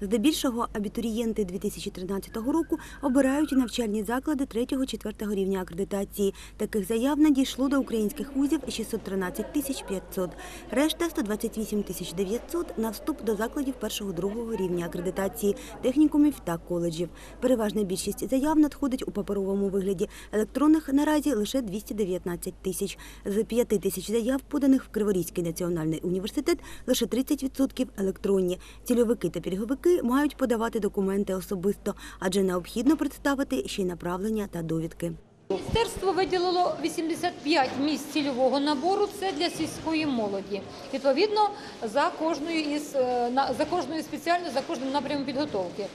Здебільшого абітурієнти 2013 року обирають навчальні заклади 3-4 рівня акредитації. Таких заяв надійшло до українських вузів 613 тисяч 500. Решта 128 тисяч 900 на вступ до закладів 1-2 рівня акредитації, технікумів та коледжів. Переважна більшість заяв надходить у паперовому вигляді. Електронних наразі лише 219 тисяч. З 5 тисяч заяв, поданих в Криворізький національний університет, лише 30% електронні. Цільовики та пільговики мають подавати документи особисто, адже необхідно представити ще й направлення та довідки. Міністерство виділило 85 місць цільового набору. Це для сільської молоді. Відповідно, за кожною із е, за кожною спеціально за кожним напрямом підготовки.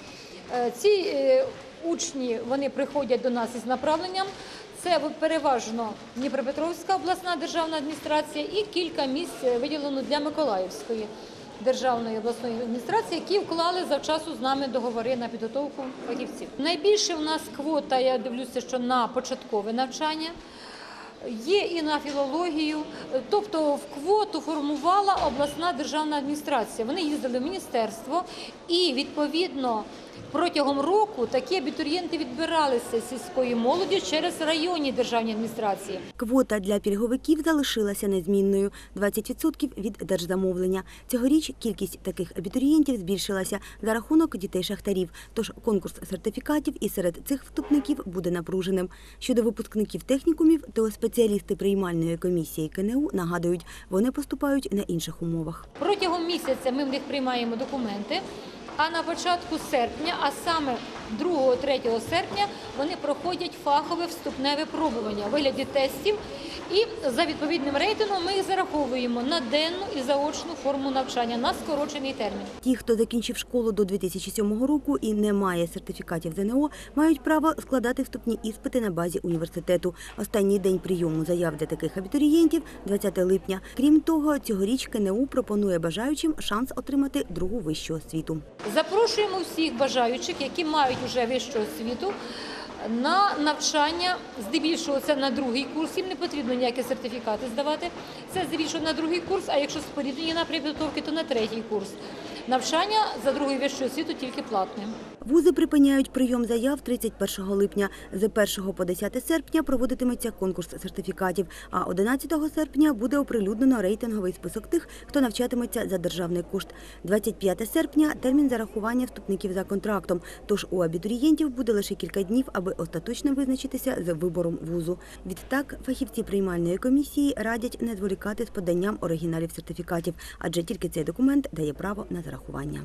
Е, Ці е, учні вони приходять до нас із направленням. Це переважно Дніпропетровська обласна державна адміністрація і кілька місць виділено для Миколаївської державної обласної адміністрації, які вклали завчасу з нами договори на підготовку фахівців. Найбільше в нас квота, я дивлюся, що на початкове навчання. Є і на філологію, тобто в квоту формувала обласна державна адміністрація. Вони їздили в міністерство, і відповідно протягом року такі абітурієнти відбиралися сільської молоді через районні державні адміністрації. Квота для пільговиків залишилася незмінною – 20% від держзамовлення. Цьогоріч кількість таких абітурієнтів збільшилася за рахунок дітей-шахтарів, тож конкурс сертифікатів і серед цих вступників буде напруженим. Щодо випускників технікумів, то спеціалісти приймальної комісії КНУ нагадують, вони поступають на інших умовах. Протягом місяця ми в них приймаємо документи. А на початку серпня, а саме 2-3 серпня, вони проходять фахове вступне випробування у вигляді тестів. І за відповідним рейтингом ми їх зараховуємо на денну і заочну форму навчання на скорочений термін. Ті, хто закінчив школу до 2007 року і не має сертифікатів ЗНО, мають право складати вступні іспити на базі університету. Останній день прийому заяв для таких абітурієнтів – 20 липня. Крім того, цьогоріч КНУ пропонує бажаючим шанс отримати другу вищу освіту. Запрошуємо всіх бажаючих, які мають вже вищу освіту, на навчання. Здебільшого це на другий курс. Їм не потрібно ніякі сертифікати здавати. Це здебільшого на другий курс. А якщо споріднені на підготовки, то на третій курс. Навчання за другою вищою освіту тільки платне. Вузи припиняють прийом заяв 31 липня. З 1 по 10 серпня проводитиметься конкурс сертифікатів, а 11 серпня буде оприлюднено рейтинговий список тих, хто навчатиметься за державний кошт. 25 серпня – термін зарахування вступників за контрактом, тож у абітурієнтів буде лише кілька днів, аби остаточно визначитися з вибором вузу. Відтак, фахівці приймальної комісії радять не зволікати з поданням оригіналів сертифікатів, адже тільки цей документ дає право на зарахування. Grajubaña.